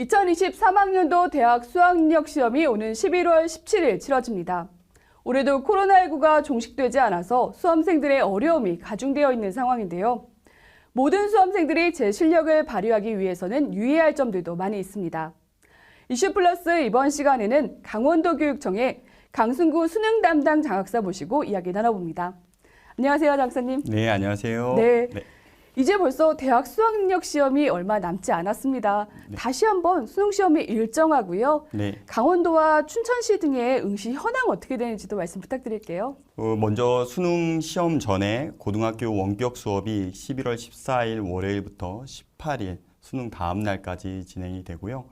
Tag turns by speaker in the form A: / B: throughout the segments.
A: 2023학년도 대학 수학력 시험이 오는 11월 17일 치러집니다. 올해도 코로나19가 종식되지 않아서 수험생들의 어려움이 가중되어 있는 상황인데요. 모든 수험생들이 제 실력을 발휘하기 위해서는 유의할 점들도 많이 있습니다. 이슈 플러스 이번 시간에는 강원도 교육청의 강순구 수능 담당 장학사 모시고 이야기 나눠봅니다. 안녕하세요, 장사님.
B: 네, 안녕하세요.
A: 네. 이제 벌써 대학 수학력 시험이 얼마 남지 않았습니다.
B: 네.
A: 다시 한번 수능 시험이 일정하고요.
B: 네.
A: 강원도와 춘천시 등의 응시 현황 어떻게 되는지도 말씀 부탁드릴게요.
B: 어, 먼저 수능 시험 전에 고등학교 원격 수업이 11월 14일 월요일부터 18일 수능 다음 날까지 진행이 되고요.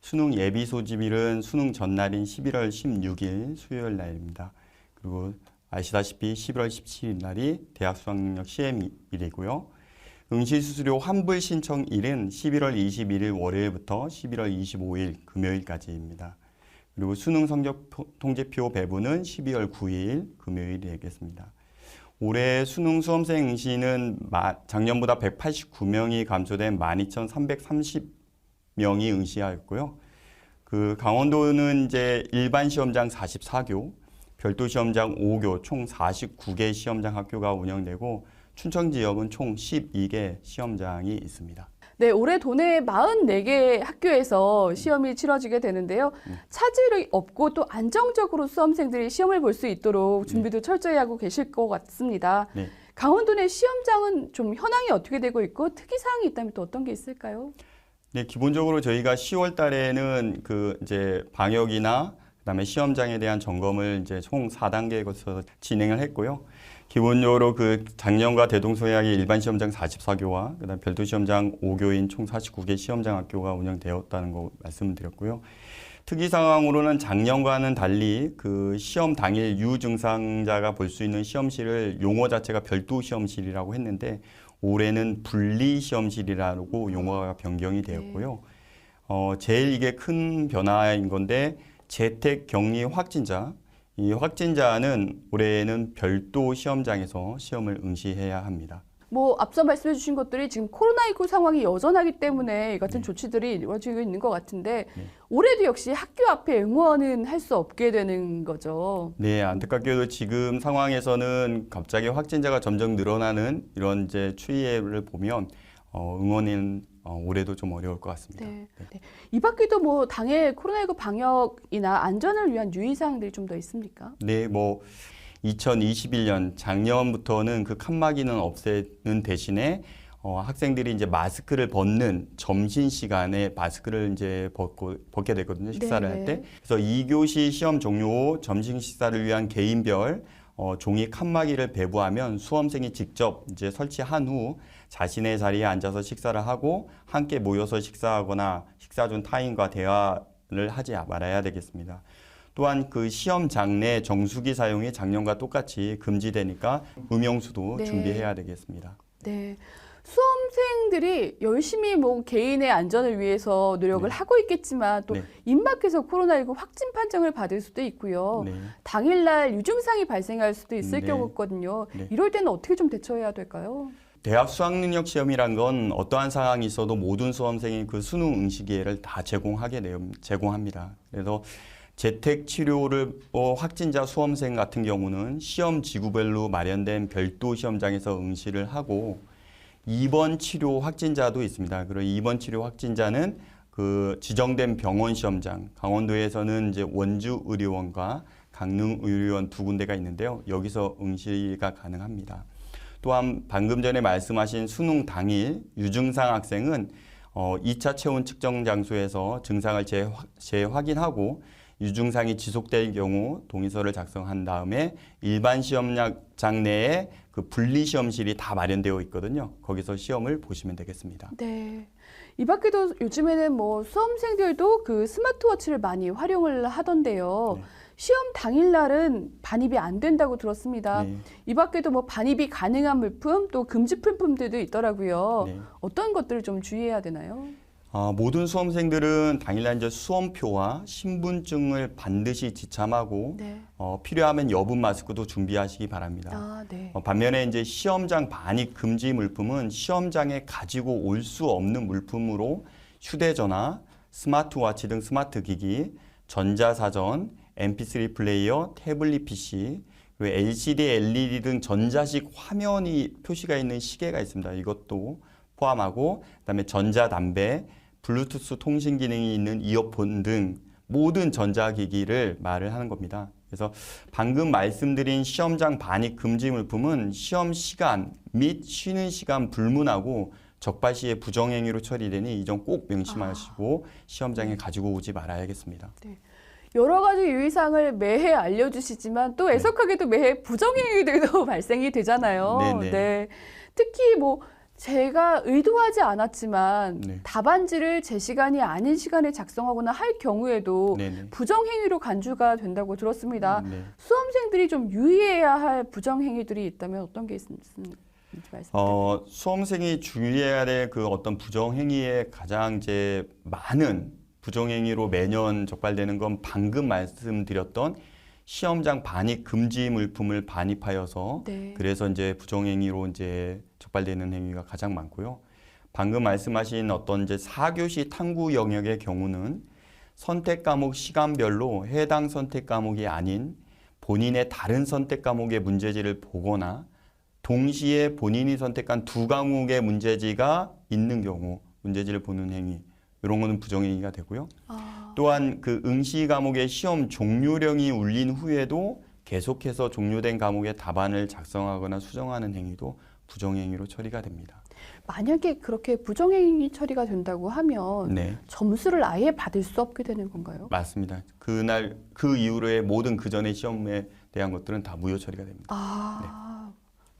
B: 수능 예비 소집일은 수능 전날인 11월 16일 수요일 날입니다. 그리고 아시다시피 11월 17일 날이 대학 수학력 시험일이고요. 응시 수수료 환불 신청일은 11월 21일 월요일부터 11월 25일 금요일까지입니다. 그리고 수능 성적 표- 통제표 배부는 12월 9일 금요일이 되겠습니다. 올해 수능 수험생 응시는 마- 작년보다 189명이 감소된 12,330명이 응시하였고요. 그 강원도는 이제 일반 시험장 44교, 별도 시험장 5교, 총 49개 시험장 학교가 운영되고 춘천 지역은 총 12개 시험장이 있습니다.
A: 네, 올해 도내 44개 학교에서 시험이 치러지게 되는데요.
B: 네.
A: 차질이 없고 또 안정적으로 수험생들이 시험을 볼 수 있도록 준비도 철저히 하고 계실 것 같습니다.
B: 네.
A: 강원도 내 시험장은 좀 현황이 어떻게 되고 있고 특이사항이 있다면 또 어떤 게 있을까요?
B: 네, 기본적으로 저희가 10월 달에는 그 이제 방역이나 그다음에 시험장에 대한 점검을 이제 총 4단계에 걸쳐서 진행을 했고요. 기본적으로 그 작년과 대동소이하게 일반 시험장 44교와 그다음 별도 시험장 5교인 총 49개 시험장 학교가 운영되었다는 거 말씀을 드렸고요. 특이 상황으로는 작년과는 달리 그 시험 당일 유증상자가 볼 수 있는 시험실을 용어 자체가 별도 시험실이라고 했는데 올해는 분리 시험실이라고 용어가 변경이 되었고요. 어, 제일 이게 큰 변화인 건데 재택 격리 확진자 이 확진자는 올해는 별도 시험장에서 시험을 응시해야 합니다.
A: 뭐 앞서 말씀해 주신 것들이 지금 코로나19 상황이 여전하기 때문에 이 같은
B: 네.
A: 조치들이 이루어지고 있는 것 같은데
B: 네.
A: 올해도 역시 학교 앞에 응원은 할 수 없게 되는 거죠.
B: 네, 안타깝게도 지금 상황에서는 갑자기 확진자가 점점 늘어나는 이런 이제 추이를 보면 어, 응원은 어, 올해도 좀 어려울 것 같습니다.
A: 네. 네. 이 밖에도 뭐 당일 코로나19 방역이나 안전을 위한 유의사항들이 좀 더 있습니까?
B: 네, 뭐 2021년 작년부터는 그 칸막이는 없애는 대신에 어, 학생들이 이제 마스크를 벗는 점심 시간에 마스크를 이제 벗고 벗게 되거든요 식사를
A: 네,
B: 할
A: 네.
B: 때. 그래서 2교시 시험 종료 후 점심 식사를 위한 개인별 어, 종이 칸막이를 배부하면 수험생이 직접 이제 설치한 후 자신의 자리에 앉아서 식사를 하고 함께 모여서 식사하거나 식사 중 타인과 대화를 하지 말아야 되겠습니다. 또한 그 시험장 내 정수기 사용이 작년과 똑같이 금지되니까 음용수도
A: 네.
B: 준비해야 되겠습니다.
A: 네. 수험생들이 열심히 뭐 개인의 안전을 위해서 노력을 하고 있겠지만 또
B: 네.
A: 임박해서 코로나19 확진 판정을 받을 수도 있고요.
B: 네.
A: 당일날 유증상이 발생할 수도 있을
B: 네.
A: 경우거든요.
B: 네.
A: 이럴 때는 어떻게 좀 대처해야 될까요?
B: 대학 수학능력 시험이란 건 어떠한 상황이 있어도 모든 수험생이 그 수능 응시 기회를 다 제공하게 돼요. 제공합니다. 그래서 재택 치료를 어, 확진자 수험생 같은 경우는 시험 지구별로 마련된 별도 시험장에서 응시를 하고 입원 치료 확진자도 있습니다. 그리고 입원 치료 확진자는 그 지정된 병원 시험장, 강원도에서는 이제 원주 의료원과 강릉 의료원 두 군데가 있는데요. 여기서 응시가 가능합니다. 또한 방금 전에 말씀하신 수능 당일 유증상 학생은 어, 2차 체온 측정 장소에서 증상을 재화, 재확인하고 유증상이 지속될 경우 동의서를 작성한 다음에 일반 시험장 내에 그 분리 시험실이 다 마련되어 있거든요. 거기서 시험을 보시면 되겠습니다.
A: 네. 이 밖에도 요즘에는 뭐 수험생들도 그 스마트워치를 많이 활용을 하던데요.
B: 네.
A: 시험 당일날은 반입이 안 된다고 들었습니다.
B: 네.
A: 이 밖에도 뭐 반입이 가능한 물품 또 금지 품품들도 있더라고요.
B: 네.
A: 어떤 것들을 좀 주의해야 되나요?
B: 아, 모든 수험생들은 당일날 이제 수험표와 신분증을 반드시 지참하고
A: 네.
B: 어, 필요하면 여분 마스크도 준비하시기 바랍니다.
A: 아, 네.
B: 어, 반면에 이제 시험장 반입 금지 물품은 시험장에 가지고 올 수 없는 물품으로 휴대전화, 스마트워치 등 스마트 기기, 전자사전, MP3 플레이어, 태블릿 PC, 그리고 LCD, LED 등 전자식 화면이 표시가 있는 시계가 있습니다. 이것도 포함하고 그다음에 전자담배, 블루투스 통신 기능이 있는 이어폰 등 모든 전자기기를 말을 하는 겁니다. 그래서 방금 말씀드린 시험장 반입 금지 물품은 시험 시간 및 쉬는 시간 불문하고 적발 시에 부정행위로 처리되니 이 점 꼭 명심하시고 시험장에 가지고 오지 말아야겠습니다.
A: 여러 가지 유의사항을 매해 알려주시지만 또 애석하게도 매해 부정행위들도 발생이 되잖아요.
B: 네네.
A: 네. 특히 뭐 제가 의도하지 않았지만
B: 네.
A: 답안지를 제 시간이 아닌 시간에 작성하거나 할 경우에도
B: 네네.
A: 부정행위로 간주가 된다고 들었습니다.
B: 네.
A: 수험생들이 좀 유의해야 할 부정행위들이 있다면 어떤 게 말씀.
B: 어, 수험생이 주의해야 될 그 어떤 부정행위에 가장 이제 많은 부정행위로 매년 적발되는 건 방금 말씀드렸던 시험장 반입 금지 물품을 반입하여서
A: 네.
B: 그래서 이제 부정행위로 이제 적발되는 행위가 가장 많고요. 방금 말씀하신 어떤 이제 4교시 탐구 영역의 경우는 선택 과목 시간별로 해당 선택 과목이 아닌 본인의 다른 선택 과목의 문제지를 보거나 동시에 본인이 선택한 두 과목의 문제지가 있는 경우 문제지를 보는 행위 이런 거는 부정행위가 되고요.
A: 아,
B: 또한 그 응시 과목의 시험 종료령이 울린 후에도 계속해서 종료된 과목의 답안을 작성하거나 수정하는 행위도 부정행위로 처리가 됩니다.
A: 만약에 그렇게 부정행위 처리가 된다고 하면
B: 네,
A: 점수를 아예 받을 수 없게 되는 건가요?
B: 맞습니다. 그날 그 이후로의 모든 그 전의 시험에 대한 것들은 다 무효 처리가 됩니다.
A: 아,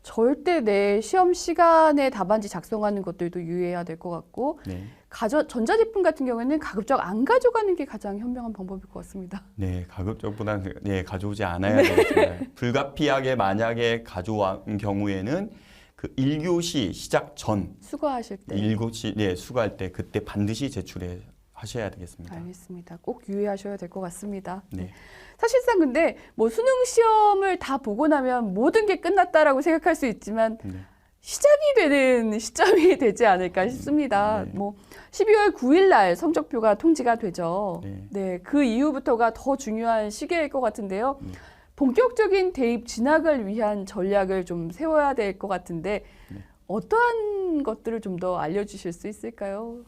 A: 절대 내 시험 시간에 답안지 작성하는 것들도 유의해야 될 것 같고
B: 네,
A: 가져, 전자제품 같은 경우에는 가급적 안 가져가는 게 가장 현명한 방법일 것 같습니다.
B: 네, 가급적보다는 네, 가져오지 않아야 되겠습니다. 불가피하게 만약에 가져온 경우에는 그 1교시 시작 전
A: 수거하실 때.
B: 1교시 네, 수고할 때 그때 반드시 제출해 하셔야 되겠습니다.
A: 알겠습니다. 꼭 유의하셔야 될 것 같습니다.
B: 네.
A: 사실상 근데 뭐 수능 시험을 다 보고 나면 모든 게 끝났다라고 생각할 수 있지만
B: 네.
A: 시작이 되는 시점이 되지 않을까 싶습니다.
B: 네.
A: 뭐 12월 9일 날 성적표가 통지가 되죠.
B: 네.
A: 네, 그 이후부터가 더 중요한 시기일 것 같은데요.
B: 네.
A: 본격적인 대입 진학을 위한 전략을 좀 세워야 될 것 같은데
B: 네.
A: 어떠한 것들을 좀 더 알려주실 수 있을까요?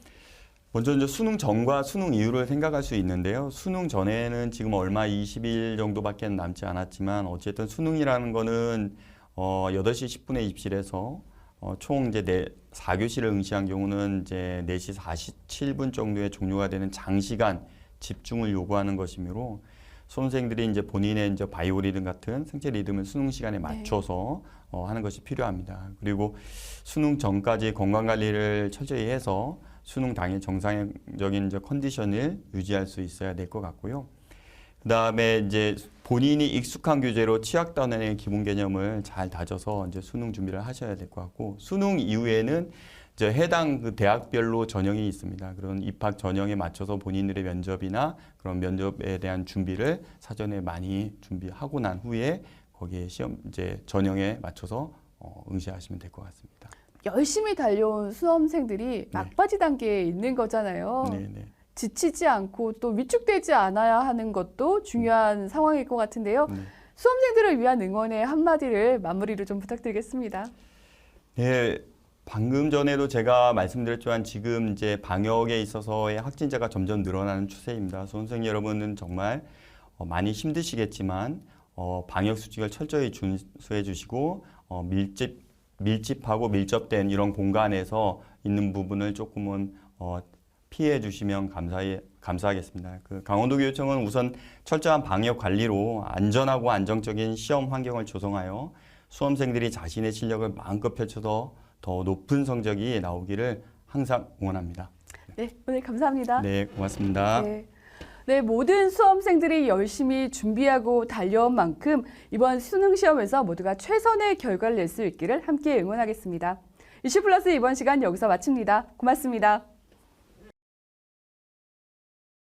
B: 먼저 이제 수능 전과 수능 이후를 생각할 수 있는데요. 수능 전에는 지금 얼마 20일 정도밖에 남지 않았지만 어쨌든 수능이라는 거는 어 8시 10분에 입실해서 어, 총 이제 네 4교시를 응시한 경우는 이제 4시 47분 정도에 종료가 되는 장시간 집중을 요구하는 것이므로 수험생들이 이제 본인의 이제 바이오 리듬 같은 생체 리듬을 수능 시간에 맞춰서 어, 하는 것이 필요합니다. 그리고 수능 전까지 건강 관리를 철저히 해서 수능 당일 정상적인 컨디션을 유지할 수 있어야 될 것 같고요. 그 다음에 이제 본인이 익숙한 교재로 취약 단원의 기본 개념을 잘 다져서 이제 수능 준비를 하셔야 될 것 같고 수능 이후에는 이제 해당 그 대학별로 전형이 있습니다. 그런 입학 전형에 맞춰서 본인들의 면접이나 그런 면접에 대한 준비를 사전에 많이 준비하고 난 후에 거기에 시험 이제 전형에 맞춰서 어, 응시하시면 될 것 같습니다.
A: 열심히 달려온 수험생들이 막바지 단계에 있는 거잖아요.
B: 네, 네.
A: 지치지 않고 또 위축되지 않아야 하는 것도 중요한 상황일 것 같은데요.
B: 네.
A: 수험생들을 위한 응원의 한마디를 마무리로 좀 부탁드리겠습니다.
B: 네, 방금 전에도 제가 말씀드렸지만 지금 이제 방역에 있어서의 확진자가 점점 늘어나는 추세입니다. 수험생 여러분은 정말 어, 많이 힘드시겠지만 어, 방역 수칙을 철저히 준수해 주시고 어, 밀집 밀집하고 밀접된 이런 공간에서 있는 부분을 조금은 어, 피해 주시면 감사히 감사하겠습니다. 그 강원도교육청은 우선 철저한 방역 관리로 안전하고 안정적인 시험 환경을 조성하여 수험생들이 자신의 실력을 마음껏 펼쳐서 더 높은 성적이 나오기를 항상 응원합니다.
A: 네, 오늘 감사합니다.
B: 네, 고맙습니다.
A: 네. 네, 모든 수험생들이 열심히 준비하고 달려온 만큼 이번 수능 시험에서 모두가 최선의 결과를 낼 수 있기를 함께 응원하겠습니다. 이슈 플러스 이번 시간 여기서 마칩니다. 고맙습니다.